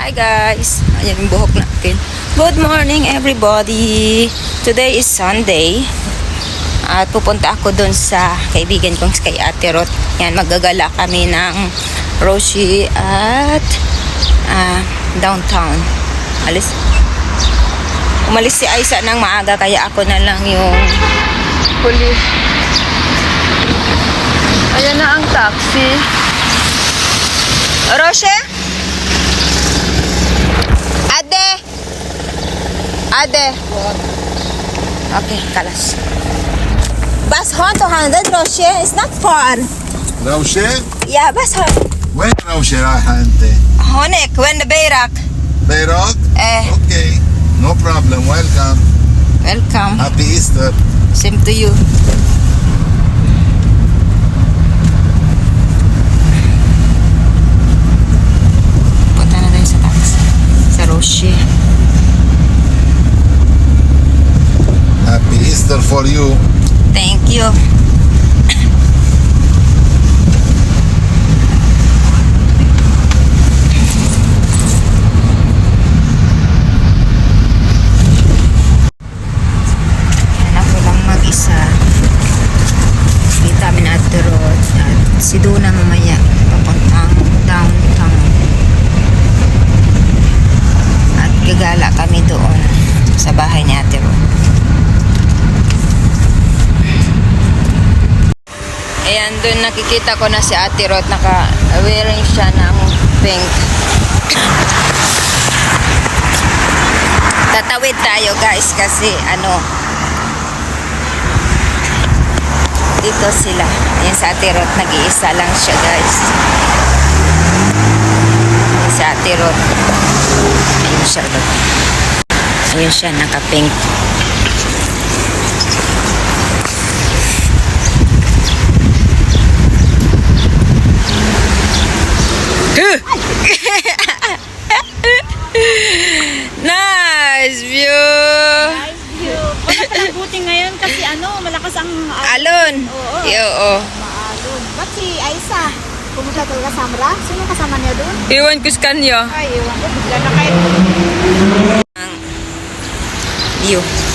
Hi guys! Ayan yung buhok natin. Good morning everybody! Today is Sunday. At pupunta ako dun sa kaibigan kong kay Ate Rot. Yan, magagala kami ng Roshi at ah, downtown. Alis. Umalis si Aisa ng maaga kaya ako na lang yung huli. Ayan na ang taxi. Roche? Ade! Okay, kalas. Bas hon to 100, Roche. It's not far. روشة؟ Yeah, bas hon. وين روشة رايحة أنت؟ هونك وين بيرك؟ بيروت؟ Eh, اوكي نو بروبلم ويلكم welcome. هابي ايستر Same to you. Nakikita ko na si Ate Rod naka-wearing siya ng pink. Tatawid tayo guys kasi ano dito sila. Ayan si Ate Rod, nag-iisa lang siya guys. Ayan si Ate Rod. Ayun siya. Ayun siya, naka-pink. Nice view! Wala ka ng buti ngayon kasi ano, malakas ang Alon. Oo. Yo, oh. maalon. Ba't si Aisa? Pumunta talaga sa Samra? Sino kasama niya doon? Iwan ko sa kanya. Ay, iwan ko. Bigla na kayo. View.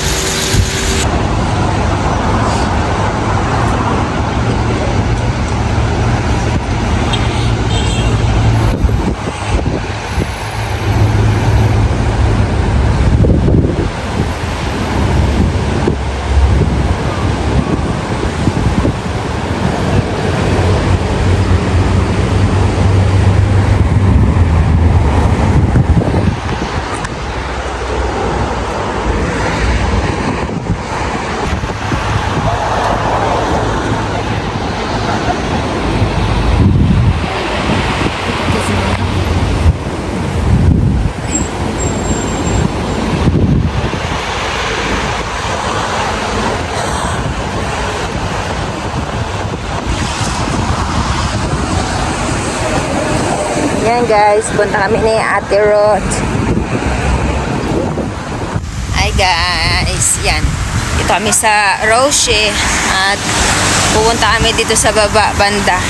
Guys, punta kami ni Ate Rod. Hi guys, yan. Ito kami sa Roche at pupunta kami dito sa baba banda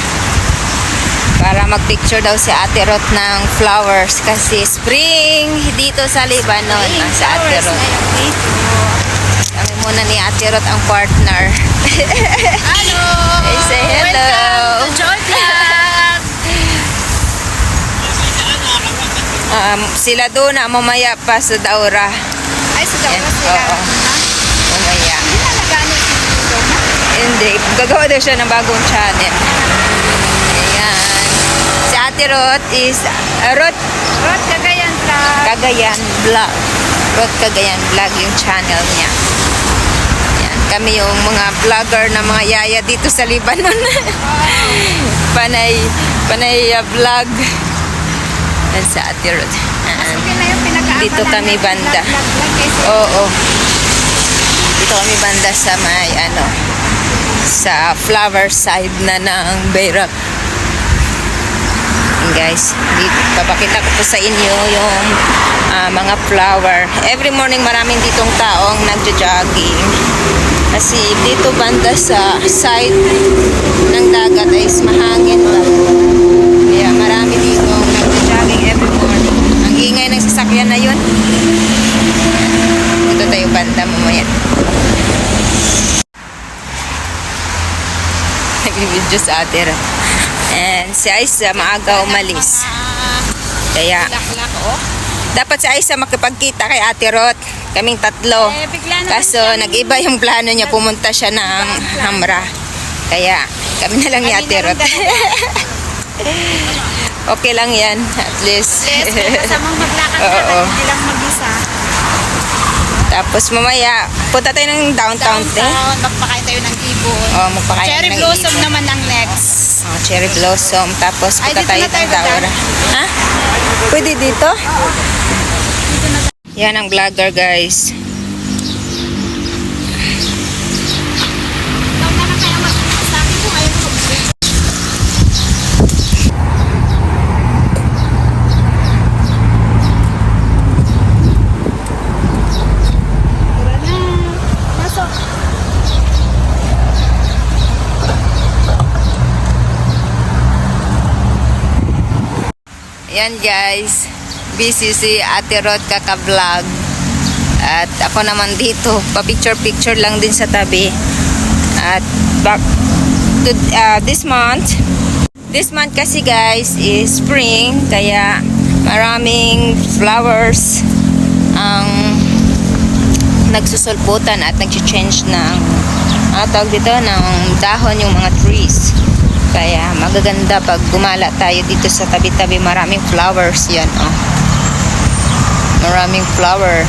para magpicture daw si Ate Rod ng flowers kasi spring dito sa Lebanon ang sa Ate Rod. Kami muna ni Ate Rod ang partner. Hello! Say hello. Welcome to Joy Vlog! Um, sila doon na mamaya pa sa Daura. Ay, sa Yan, Daura sila. oo. Mamaya. Hindi na nagamit si Dona. Hindi. Gagawa daw siya ng bagong channel. Ayan. Si Ate Rot is uh, Rot Rod, Cagayan Vlog. Cagayan Vlog. Rot Cagayan Vlog yung channel niya. Ayan. Kami yung mga vlogger na mga yaya dito sa Lebanon. panay, panay uh, vlog. Yan sa Ate Rot. Ayan. Okay na yung pinag-aakalan Dito kami banda. vlog, vlog, vlog, kasi Oo. Dito kami banda sa may ano sa flower side na ng Bayrak. Guys, dito, papakita ko po sa inyo yung ah, mga flower. Every morning maraming ditong taong nagja-jogging. Kasi dito banda sa side ng dagat is mahangin ba. Tignan mo mo yan. Nag-video sa atir. And si Aiza maaga umalis. Kaya, dapat si Aiza makipagkita kay Ate Rot. Kaming tatlo. Eh, Kaso, nag-iba yung plano niya. Pumunta siya ng Hamra. Kaya, kami na lang ni Ate Rot. okay lang yan. At least. At least, kasamang maglakad ka. Hindi lang mag tapos mamaya, punta tayo ng downtown. Downtown, magpakain tayo ng ibon. Oh, magpakain Cherry ng blossom ibon. naman ang next. Oh, cherry blossom. Tapos Ay, punta dito tayo na tayo ng Daura. Ha? Pwede dito? Yan ang vlogger guys. Ikaw na lang kaya mag- sa akin kung ayaw mo mag- Tara na. Pasok. Yan guys. Busy si Ate Rod kaka-vlog. At ako naman dito, pa-picture-picture lang din sa tabi. At back to uh, this month. This month kasi guys is spring. Kaya maraming flowers ang nagsusulputan at nag-change ng ano tawag dito, ng dahon yung mga trees. Kaya magaganda pag gumala tayo dito sa tabi-tabi. Maraming flowers yan, oh. Maraming flower.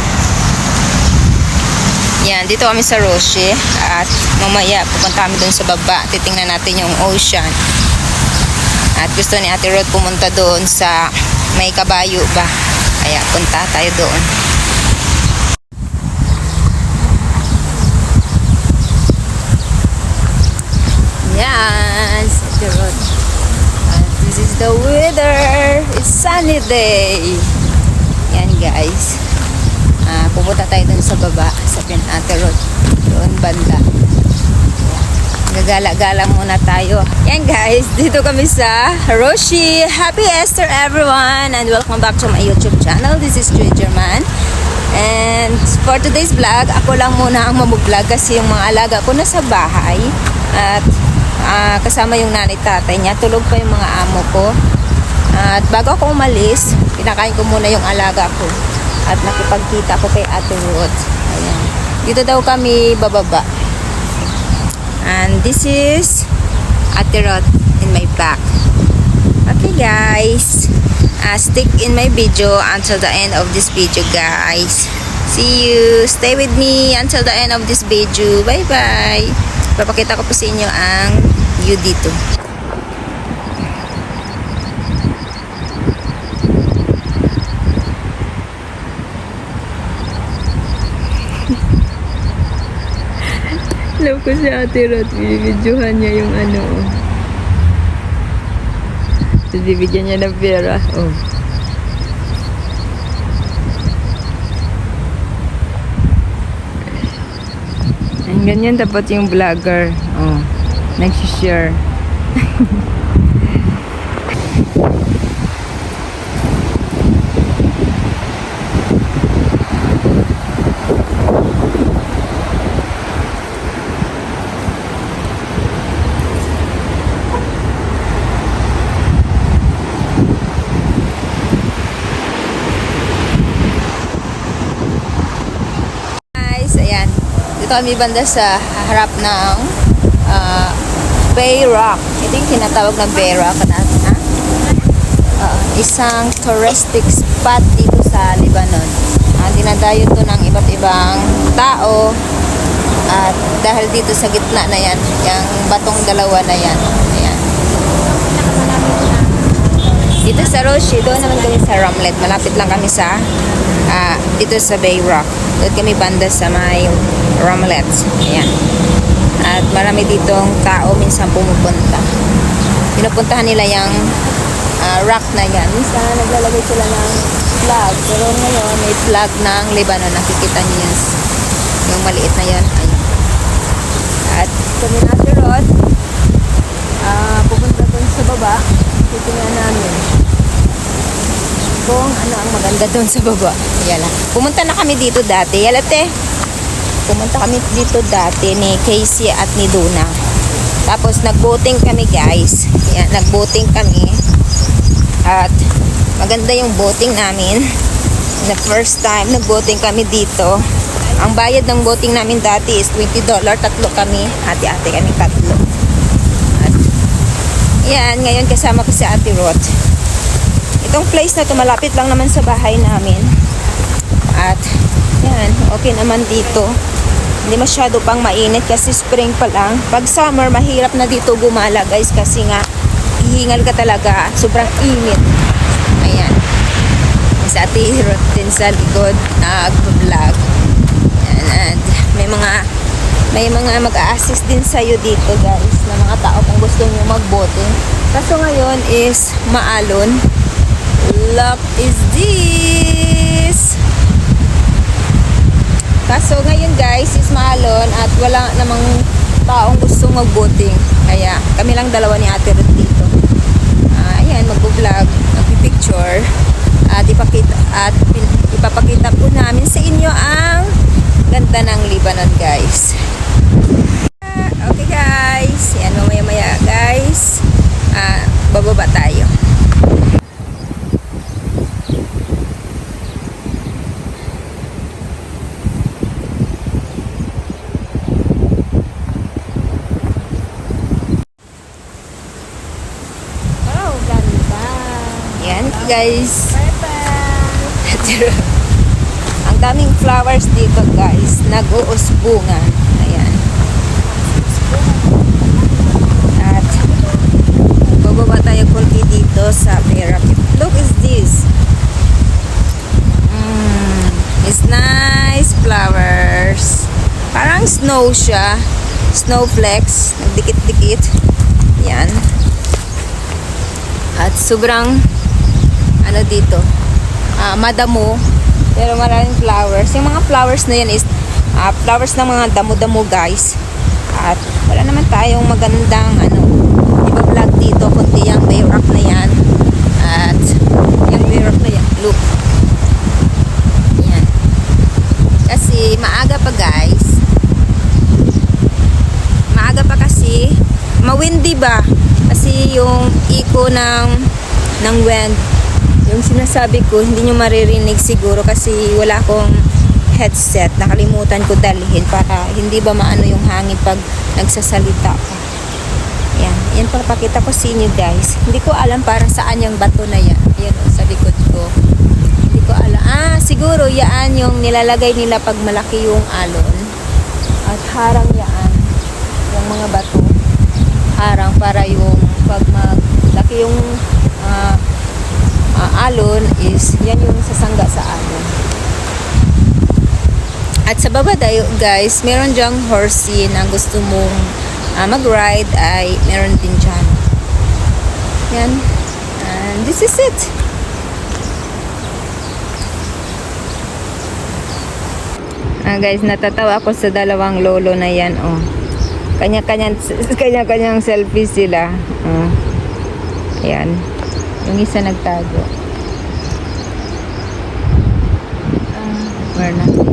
Yan, dito kami sa Roche. At mamaya pupunta kami dun sa baba. Titingnan natin yung ocean. At gusto ni Ate Rod pumunta doon sa may kabayo ba. Kaya punta tayo doon. Ate Rod. At this is the weather. It's sunny day. Yan guys. Ah, pupunta tayo dun sa baba sa Pinate Road. Doon banda. Gagala-gala muna tayo. Yan guys, dito kami sa Roshi. Happy Easter everyone and welcome back to my YouTube channel. This is Joy German. And for today's vlog, ako lang muna ang mamublog kasi yung mga alaga ko nasa bahay. At ah, kasama yung nanay tatay niya. Tulog pa yung mga amo ko. At bago ako umalis, pinakain ko muna yung alaga ko. At nakipagkita ko kay Ate Ruth. Ayan. Dito daw kami bababa. And this is Ate Ruth in my back. Okay guys. Uh, stick in my video until the end of this video guys. See you. Stay with me until the end of this video. Bye bye. Papakita ko po sa inyo ang view dito. Alam ko si Ate Rod, bibidyohan niya yung ano. oh. Bibigyan niya ng pera. Oh. Ganyan dapat yung vlogger. Oh. Nagsishare. Guys, ayan. Dito kami banda sa harap ng Bay Rock. Ito yung tinatawag na Bay Rock. Na, ha? Ah, isang touristic spot dito sa Lebanon. Uh, dinadayo to ng iba't ibang tao. At dahil dito sa gitna na yan, yung batong dalawa na yan. Ayan. Dito sa Roshi, doon naman kami sa Ramlet. Malapit lang kami sa ah, dito sa Bay Rock. Doon kami banda sa may Ramlet. Ayan. At marami ditong tao minsan pumupunta. Pinupuntahan nila yung ah, rock na yan. Minsan naglalagay sila ng flag. Pero ngayon may flag ng Lebanon. Nakikita niyo yan. Yung maliit na yan. Ayun. At kami na si Rod. Ah, pupunta doon sa baba. Titingnan namin kung ano ang maganda doon sa baba. Yala. Pumunta na kami dito dati. Yala te. Pumunta kami dito dati ni Casey at ni Duna. Tapos nag-boating kami guys. Yan, nag-boating kami. At maganda yung boating namin. The first time nag-boating kami dito. Ang bayad ng boating namin dati is $20. Tatlo kami. Ate-ate kami tatlo. At yan, ngayon kasama ko si Ate Roth. Itong place na to malapit lang naman sa bahay namin. At yan, okay naman dito. Hindi masyado pang mainit kasi spring pa lang. Pag summer, mahirap na dito gumala guys kasi nga hihingal ka talaga. Sobrang init. Ayan. Sa Ruth din sa likod nag-vlog. And may mga may mga mag-a-assist din sa'yo dito guys na mga tao kung gusto nyo mag-boating. Kaso ngayon is maalon. Look is this. Kaso ngayon guys is maalon at wala namang taong gusto mag-boating. Kaya kami lang dalawa ni Ate Ruth dito. Ah, ayan, mag-vlog, mag-picture at ipakita at ipapakita po namin sa inyo ang ganda ng Lebanon guys. Ah, Okay guys, yan mamaya maya guys. Ah, bababa tayo. Oh, ganda. Yan guys. Perfect. Ang daming flowers dito guys. Nag-uusbungan. Ayan. At bababa tayo kunti dito sa pyramid. Look is this. Mm, it's nice flowers. Parang snow siya. Snowflakes. Nagdikit-dikit. Yan. At sobrang ano dito, ah, madamo, pero maraming flowers. Yung mga flowers na yan is ah, flowers ng mga damo-damo guys. At wala naman tayong magandang ano, iba vlog dito, kundi yung bay rock na yan. At yung bay rock na yan, look. Yan. Kasi maaga pa guys. Maaga pa kasi, mawindy ba? Kasi yung iko ng ng wind, yung sinasabi ko, hindi nyo maririnig siguro kasi wala akong headset. Nakalimutan ko dalhin para hindi ba maano yung hangin pag nagsasalita ako. Yan. Yan papakita ko sa inyo guys. Hindi ko alam para saan yung bato na yan. Yan sa likod ko. Hindi ko alam. Ah, siguro yaan yung nilalagay nila pag malaki yung alon. At harang yaan. Yung mga bato. Harang para yung pag maglaki yung alon is yan yung sasangga sa alon. At sa baba tayo, guys, meron dyang horsey na gusto mong ah, mag-ride ay meron din dyan. Yan. And this is it. Ah, guys, natatawa ako sa dalawang lolo na yan, oh. Kanya-kanyang kanya-kanyang selfie sila. Oh. Ayan. Yung isa nagtago. Where na.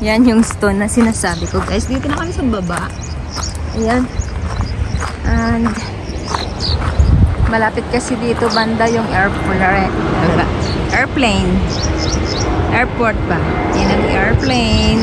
Yan yung stone na sinasabi ko guys. Dito na kami sa baba. Ayan. And malapit kasi dito banda yung airplane. Airplane. Airport ba? Yan ang airplane.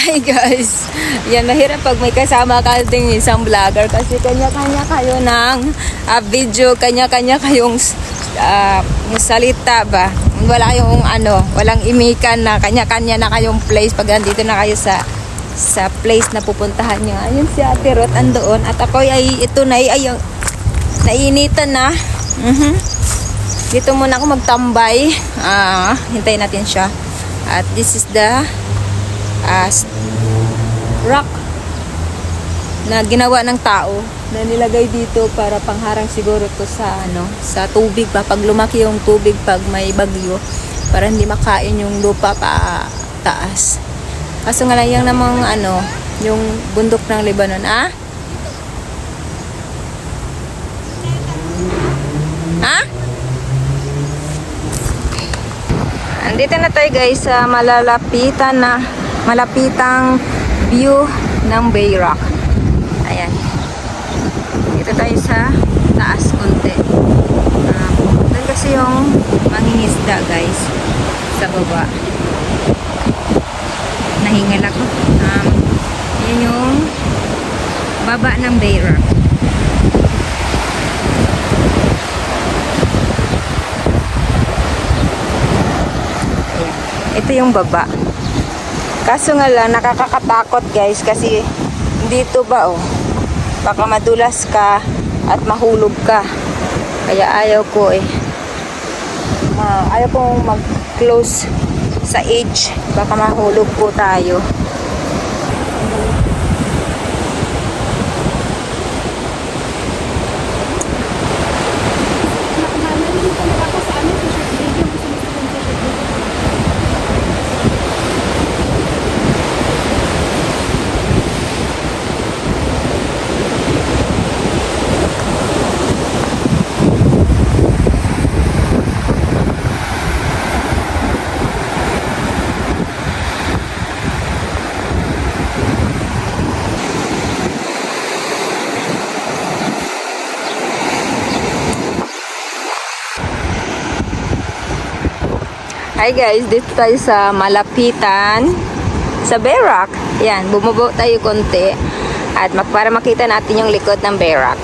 Hi guys! Yan, mahirap pag may kasama ka ding isang vlogger kasi kanya-kanya kayo ng ah, video, kanya-kanya kayong yung salita ba? Wala yung ano, walang imikan na kanya-kanya na kayong place pag andito na kayo sa sa place na pupuntahan nyo. Ayun si Ate Ruth andoon at ako ay ito na ay, ay nainitan na. Mhm. dito muna ako magtambay. Ah, hintayin natin siya. At this is the ah, s- rock na ginawa ng tao na nilagay dito para pangharang siguro to sa ano sa tubig pa pag lumaki yung tubig pag may bagyo para hindi makain yung lupa pa taas. Kaso nga lang yung namang ano yung bundok ng Lebanon ah? Ha? Andito na tayo guys sa malalapitan na malapitang view ng Bayrock ayan dito tayo sa taas konti. Um, doon kasi yung mangingisda guys sa baba. Nahingal ako. Um, yun yung baba ng Bayra. Ito yung baba. Kaso nga lang, nakakakatakot guys kasi dito ba oh, baka madulas ka at mahulog ka. Kaya ayaw ko eh. Ma, ayaw kong mag-close sa edge. Baka mahulog po tayo. Hi guys, dito tayo sa Malapitan sa Berak. Yan, bumaba tayo konti at mak- para makita natin yung likod ng Berak.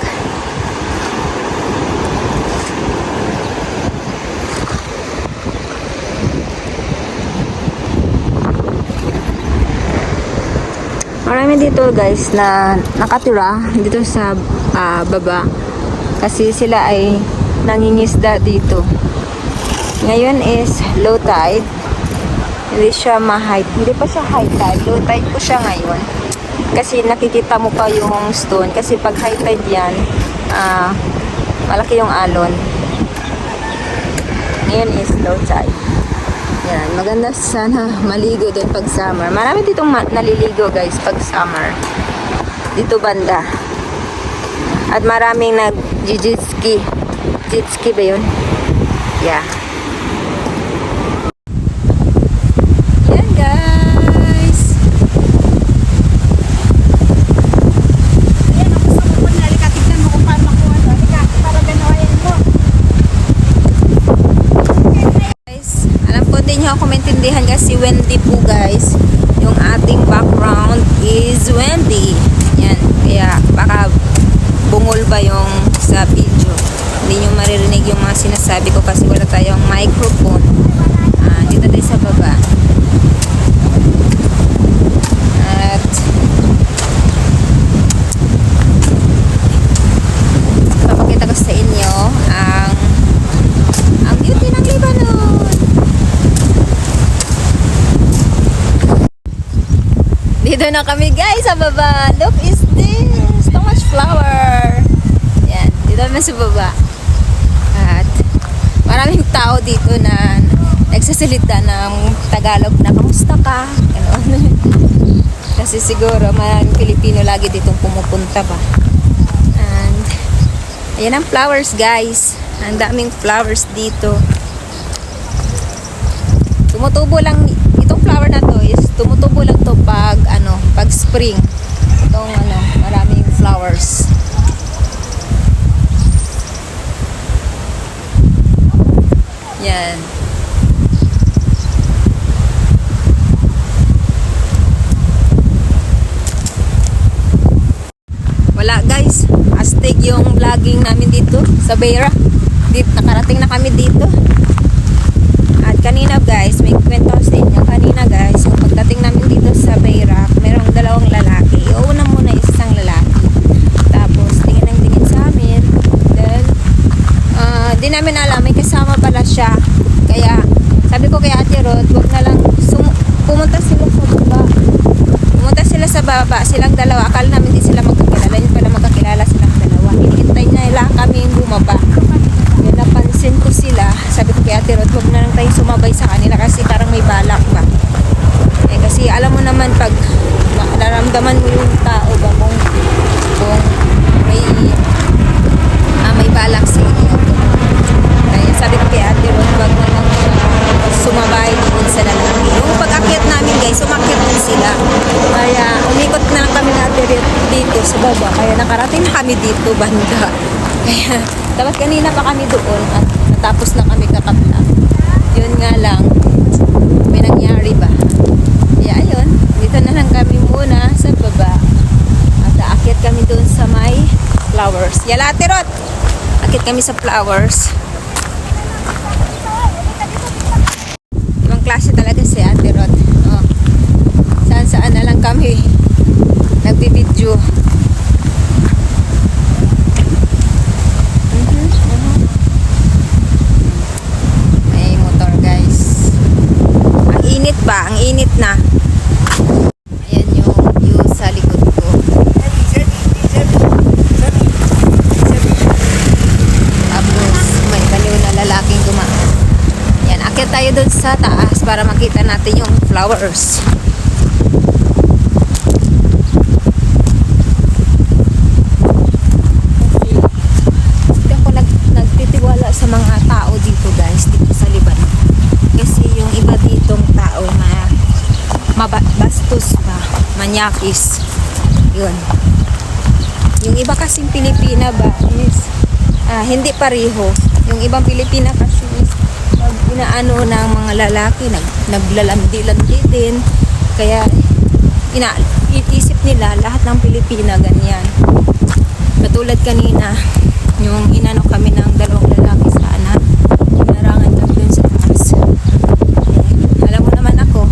Marami dito guys na nakatira dito sa ah, baba kasi sila ay nangingisda dito. Ngayon is low tide. Hindi siya ma-high. Hindi pa siya high tide. Low tide po siya ngayon. Kasi nakikita mo pa yung stone. Kasi pag high tide yan, ah, malaki yung alon. Ngayon is low tide. Yan. Maganda sana maligo doon pag summer. Marami ditong naliligo guys pag summer. Dito banda. At maraming nag-jet ski. Jet ski ba yun? Yeah. Yan guys. Ayan, ako sa mukha na. Halika, tignan mo kung paano makuha to. Halika, para ganawayan mo. Guys, alam ko din nyo ako maintindihan kasi Wendy po guys. Yung ating background is Wendy. Yan. Kaya baka bungol ba yung sa video. Hindi nyo maririnig yung mga sinasabi ko kasi wala tayong microphone. Ah, dito tayo sa baba. At papakita ko sa inyo ang ang beauty ng Lebanon. Dito na kami guys sa baba. Look is this. So much flower. Yan. Dito naman sa baba. At maraming tao dito na nagsasalita ng Tagalog na kamusta ka? Ganon. Kasi siguro maraming Pilipino lagi ditong pumupunta ba. And ayan ang flowers guys. Ang daming flowers dito. Tumutubo lang flower na to is tumutubo lang to pag ano, pag spring. Itong ano, maraming flowers. Yan. Wala guys, astig yung vlogging namin dito sa Beira. Dito, nakarating na kami dito. At kanina guys, may kwento sa inyo na guys, so pagdating namin dito sa Bayrac, merong dalawang lalaki. Iuna muna is isang lalaki. Tapos, tingin ang tingin sa amin. Then, uh, di namin alam, may kasama pala siya. Kaya, sabi ko kay Ate Rod, wag na lang, pumunta sila sa baba. Pumunta sila sa baba, silang dalawa. Akala namin di sila mag Ate Rod, huwag na lang tayo sumabay sa kanila kasi parang may balak ba. Eh kasi alam mo naman pag ma- nararamdaman mo yung tao ba kung, kung may ah, may balak sa inyo. Kaya sabi ko kay Ate Rod, wag na lang siya sumabay doon sa lalaki. Yung pag-akyat namin guys, sumakyat din sila. Kaya umikot na lang kami na Ate Rod dito sa baba. Kaya nakarating na kami dito, banda. Kaya dapat kanina pa kami doon at natapos na kami kakapla. Yun nga lang, may nangyari ba? Kaya ayun, dito na lang kami muna sa baba. At aakyat kami doon sa may flowers. Yala, Ate Rod! Akit kami sa flowers. Ibang klase talaga si Ate Rod. Oh. Saan saan na lang kami nagbibideo. Mhm, mhm. May motor guys. Ang init ba? Ang init na. Ayan yung view sa likod ko. Tapos may baliw na lalaking dumaan. Yan, akit tayo dun sa taas para makita natin yung flowers. Kasi, hindi ako nag, nagtitiwala sa mga tao dito guys, dito sa Liban. Kasi yung iba ditong tao na mabastos ba, manyakis. Yun. Yung iba kasing Pilipina ba is ah, hindi pareho. Yung ibang Pilipina kasi inaano ng mga lalaki, nag, naglalandi-landi din. Kaya ina, iisip nila lahat ng Pilipina ganyan. Katulad kanina, yung inano kami ng dalawang lalaki sana, inarangan kami dun sa taas. Eh, alam mo naman ako,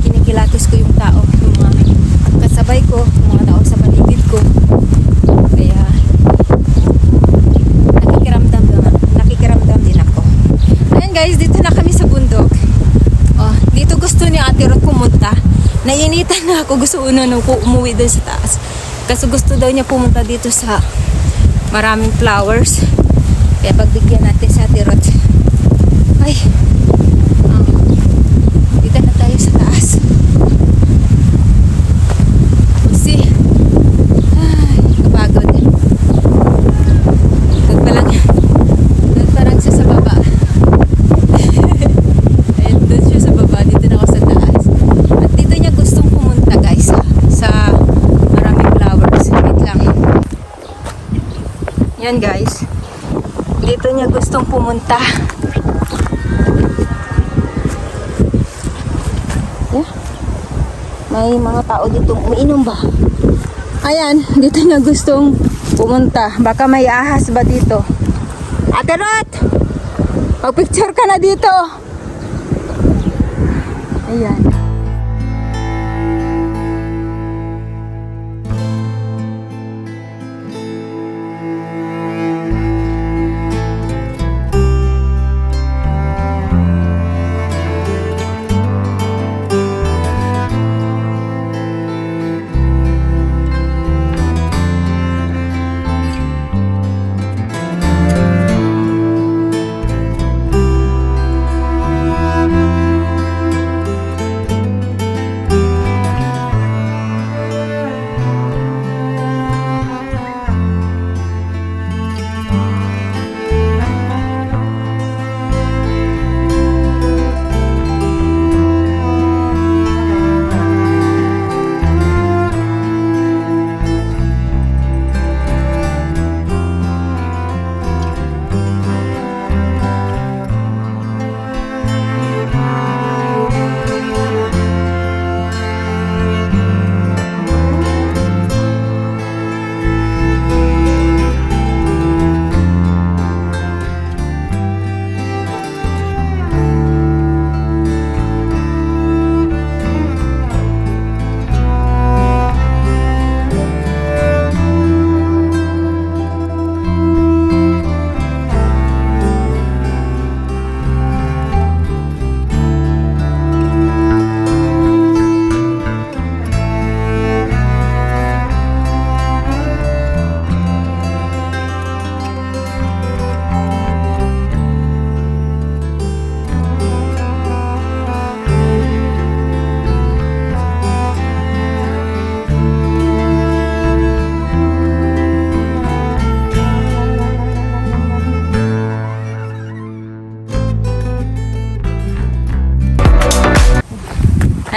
kinikilatis ko yung tao, yung mga kasabay ko, yung mga tao sa paligid ko. Kaya, nakikiramdam din, nakikiramdam din ako. Ayan guys, dito na kami sa bundok. Oh, dito gusto ni Ate Rod pumunta. Naiinitan na ako, gusto una na ako umuwi doon sa taas. Kasi gusto daw niya pumunta dito sa maraming flowers. Kaya pagbigyan natin sa Ate Rod. Ay, ah, dito na tayo sa taas. Kasi, ay, kapagod. Doon pa lang, doon pa lang siya sa baba. Ayun, doon siya sa baba, dito na ako sa taas. At dito niya gustong pumunta guys, sa maraming flowers. Wait lang. Yan guys. Dito niya gustong pumunta. Yeah. May mga tao dito umiinom ba? Ayan, dito niya gustong pumunta. Baka may ahas ba dito? Ate Rot! Pag-picture ka na dito! Ayan.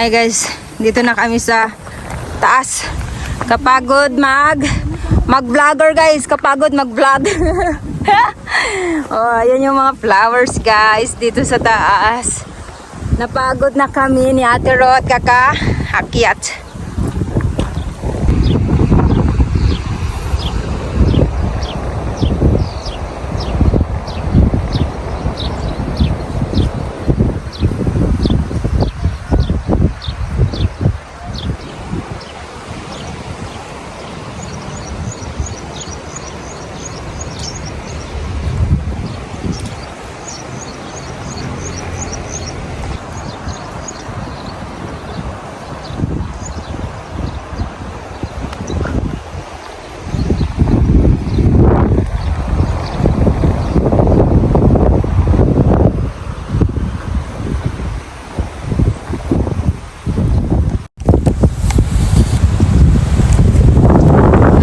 Hi guys, dito na kami sa taas. Kapagod mag mag-vlogger guys, kapagod mag-vlog. oh, ayan yung mga flowers guys dito sa taas. Napagod na kami ni Ate Rod kaka akyat.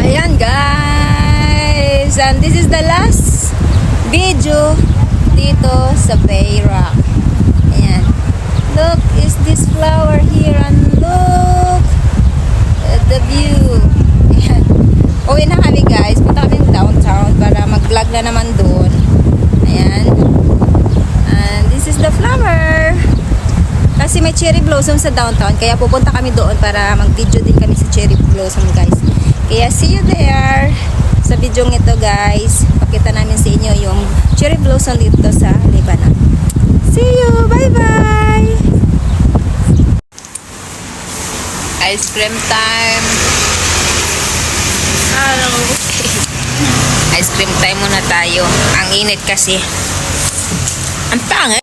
Ayan guys, and this is the last video dito sa Bay Rock. Ayan. Look, is this flower here and look at the view. Ayan. Uwi na kami guys. Punta kami downtown para mag-vlog na naman doon. Ayan. And this is the flower. Kasi may blossom sa downtown, kaya pupunta kami doon para mag-video din kami sa cherry blossom, guys. Kaya see you there sa video ito, guys. Pakita namin sa inyo yung cherry blossom dito sa Lebanon. See you! Bye-bye! Ice cream time! Hello! Ice cream time muna tayo. Ang init kasi. Ang pangit!